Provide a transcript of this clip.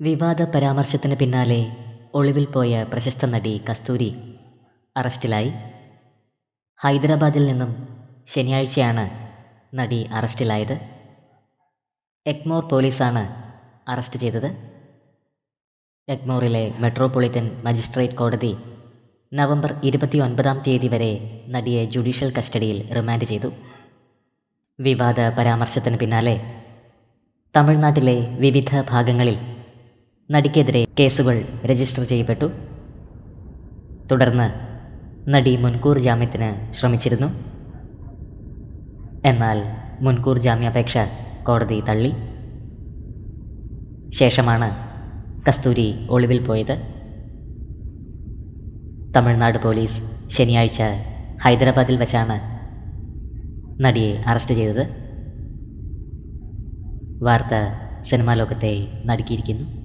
വിവാദ പരാമർശത്തിന് പിന്നാലെ ഒളിവിൽ പോയ പ്രശസ്ത നടി കസ്തൂരി അറസ്റ്റിലായി. ഹൈദരാബാദിൽ നിന്നും ശനിയാഴ്ചയാണ് നടി അറസ്റ്റിലായത്. എഗ്മോർ പോലീസാണ് അറസ്റ്റ് ചെയ്തത്. എഗ്മോറിലെ മെട്രോപൊളിറ്റൻ മജിസ്ട്രേറ്റ് കോടതി നവംബർ ഇരുപത്തി ഒൻപതാം തീയതി വരെ നടിയെ ജുഡീഷ്യൽ കസ്റ്റഡിയിൽ റിമാൻഡ് ചെയ്തു. വിവാദ പരാമർശത്തിന് പിന്നാലെ തമിഴ്നാട്ടിലെ വിവിധ ഭാഗങ്ങളിൽ നടിക്കെതിരെ കേസുകൾ രജിസ്റ്റർ ചെയ്യപ്പെട്ടു. തുടർന്ന് നടി മുൻകൂർ ജാമ്യത്തിന് ശ്രമിച്ചിരുന്നു. എന്നാൽ മുൻകൂർ ജാമ്യാപേക്ഷ കോടതി തള്ളി. ശേഷമാണ് കസ്തൂരി ഒളിവിൽ പോയത്. തമിഴ്നാട് പോലീസ് ശനിയാഴ്ച ഹൈദരാബാദിൽ വച്ചാണ് നടിയെ അറസ്റ്റ് ചെയ്തത്. വാർത്ത സിനിമാ ലോകത്തെ നടുക്കിയിരിക്കുന്നു.